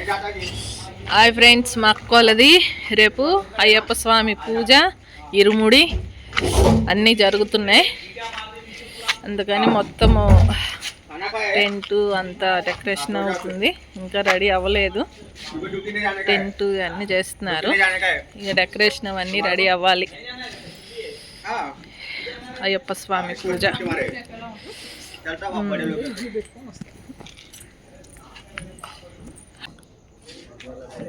Hi friends మా అక్క వాళ్ళది రేపు అయ్యప్ప స్వామి పూజ ఇరుముడి అన్నీ జరుగుతున్నాయి. అందుకని మొత్తము టెంట్ అంతా డెకరేషన్ అవుతుంది. ఇంకా రెడీ అవ్వలేదు. టెంట్ అన్నీ చేస్తున్నారు. ఇక డెకరేషన్ అవన్నీ రెడీ అవ్వాలి. అయ్యప్ప స్వామి పూజ.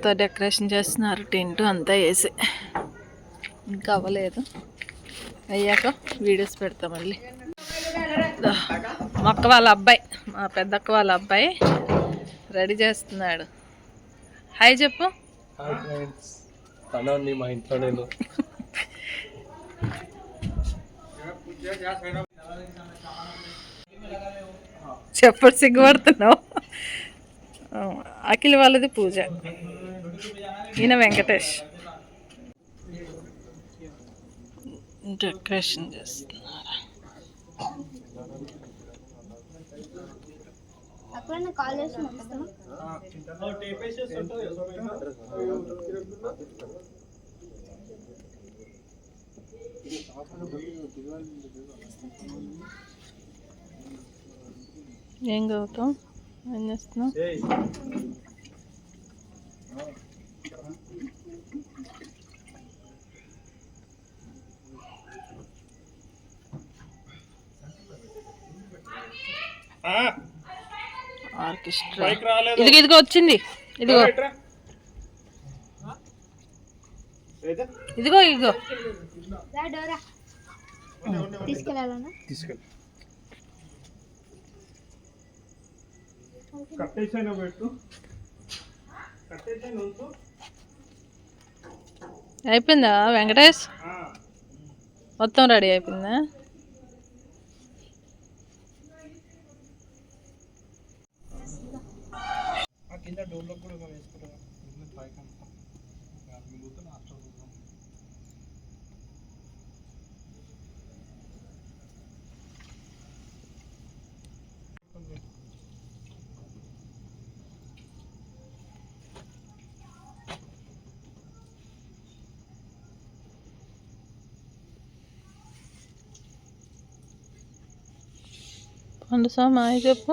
అంతా డెకరేషన్ చేస్తున్నారు టెంట్ అంతా వేసి. ఇంకా అవ్వలేదు. అయ్యాక వీడియోస్ పెడతా మళ్ళీ. మా అక్క వాళ్ళ అబ్బాయి మా పెద్దక్క వాళ్ళ అబ్బాయి రెడీ చేస్తున్నాడు. హాయ్ చెప్పు. మా ఇంట్లో నేను. చెప్పడు సిగ్గుపడుతున్నావు? అఖిల్ వాళ్ళది పూజ. ఈయన వెంకటేష్. డెకరేషన్ చేస్తున్నారు? ఏం చదువుతాం ఏం చేస్తున్నావు? ఆర్కెస్ట్రా. ఇదిగో ఇదిగో వచ్చింది. ఇదిగో. ఇదిగో ఇదిగో అయిపోయిందా వెంకటేష్? మొత్తం రెడీ అయిపోయిందా? పండు స్వామి హాయ్ చెప్పు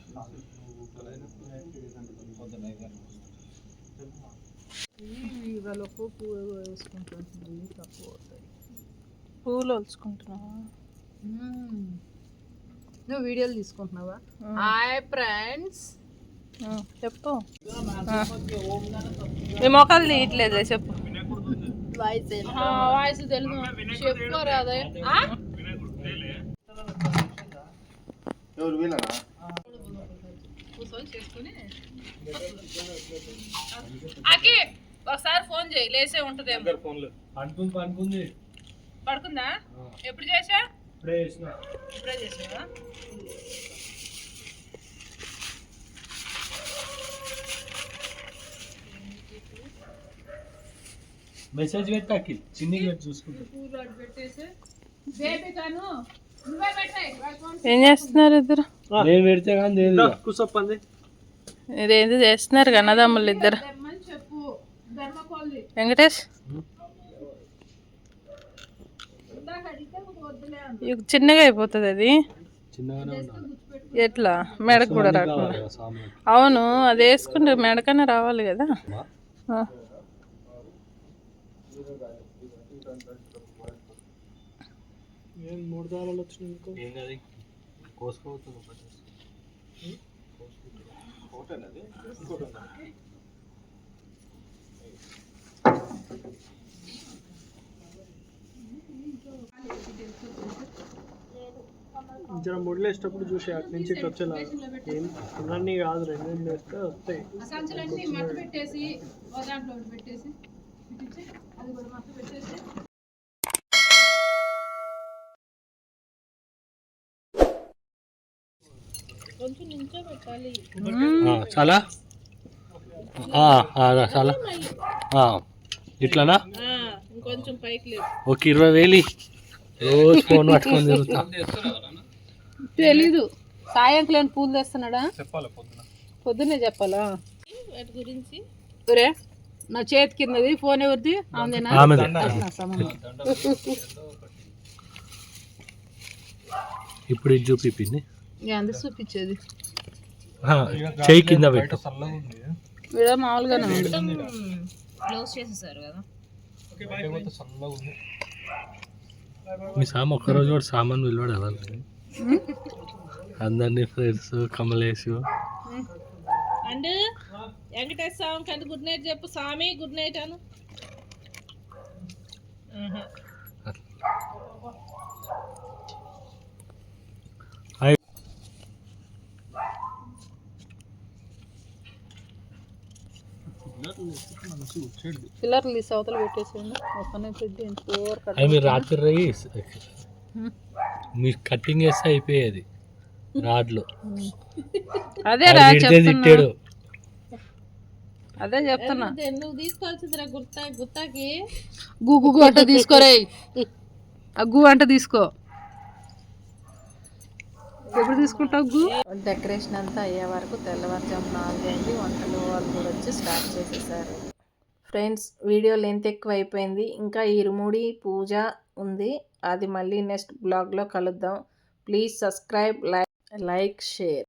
ఇవాళకు పువ్వు వేసుకుంటుంది తక్కువ అవుతాయి పూలు వలుచుకుంటున్నావా నువ్వు వీడియోలు తీసుకుంటున్నావా. Hi friends. చెప్పు. మీ మొక్కలు తీయట్లేదులే చెప్పు. వాయిస్ వాయిస్ తెలుగు చెప్పు అదే ఎవరు వీళ్ళనా? చేసుకుని అకి ఒకసారి ఫోన్ చేయి లేసే ఉంటదేమో. ఫోన్లు. అనుకుంది అనుకుంది పడుకుందా? ఎప్పుడు చేసా? ఇప్పుడే చేసిన. ఇప్పుడే చేసావా? మెసేజ్ పెట్టి చూసుకుంటా. బేబీ కాను నువ్వే పెట్టాయి ఏం చేస్తున్నారు ఇద్దరు? నేను పెడితే కానీ కూసొప్పంది ఇదేంటి చేస్తున్నారు కన్నదమ్ములు ఇద్దరు? వెంకటేష్? ఇక చిన్నగా అయిపోతుంది అది. ఎట్లా? మెడకు కూడా రాకుండా. అవును అది వేసుకుంటే మెడకన్నా రావాలి కదా. ఆ. మూడు దారాలు వచ్చినాయి కాదు కోసుకోవచ్చు జర ముడిలో వేసేటప్పుడు చూసి అటు నుంచి ఏం అన్నీ కాదు రెండు రెండు వేస్తే వస్తాయి. సంచులన్నీ మట్ట పెట్టేసి ఓ దాంట్లో ఒకటి పెట్టేసి ఇటు అది కూడా మట్ట పెట్టేసి కొంచెం నుంచో పెట్టాలి ఆ, చాలా? ఆ, ఆ, చాలా. ఆ, ఇట్లానా? ఆ, ఇంకొంచెం పైకి లేదు ఒక ఇరవై వేలి రోజు ఫోన్ పట్టుకొని తిరుగుతా. తెలీదు. సాయంకాలం పూలు తెస్తున్నాడా? చెప్పాలి పొద్దున? పొద్దున్నే చెప్పాలా? వాటి గురించి? ఒరే నా చేతి కిందది ఫోన్ ఎవరిది? ఆమెదేనా? ఇప్పుడు ఇది చూపిపింది. ఇక అందరు చూపించేది. చెయ్యి కింద పెట్టు. వీడ మామూలుగానే ఉంది. క్లోజ్ చేసేసారు కదా. మీ సామ్ ఒక్కరోజు కూడా సామాన్ విలువడు ఎవరు అందరినీ ఫ్రెండ్స్ కమలేష్ అండ్ వెంకటేశ్వర స్వామికి అంటే గుడ్ నైట్ చెప్పు. స్వామి గుడ్ నైట్ అను. పిల్లర్లు తీసి అవతల పెట్టేసేయండి. ఒక్కనే పెట్టి ఫోర్ కట్ అవి మీరు రాత్రి రయ్యి మీ కట్టింగ్ వేస్తే అయిపోయేది. రాడ్లు. అదే తిట్టాడు. అదే చెప్తున్నా. నువ్వు తీసుకోవాల్సిందిరా గుర్తా గుత్తాకి? గుగ్గు అంట తీసుకోరే అగ్గు అంట తీసుకో. ఎప్పుడు తీసుకుంటావు గు? డెకరేషన్ అంతా అయ్యే వరకు తెల్లవారుజాము నాలుగైంది వంటలు వాళ్ళు కూడా వచ్చి స్టార్ట్ చేసేసారు. ఫ్రెండ్స్ వీడియో లెంత్ ఎక్కువ అయిపోయింది ఇంకా ఇరుముడి పూజ ఉంది. అది మళ్ళీ నెక్స్ట్ బ్లాగ్లో కలుద్దాం. Please subscribe like like share.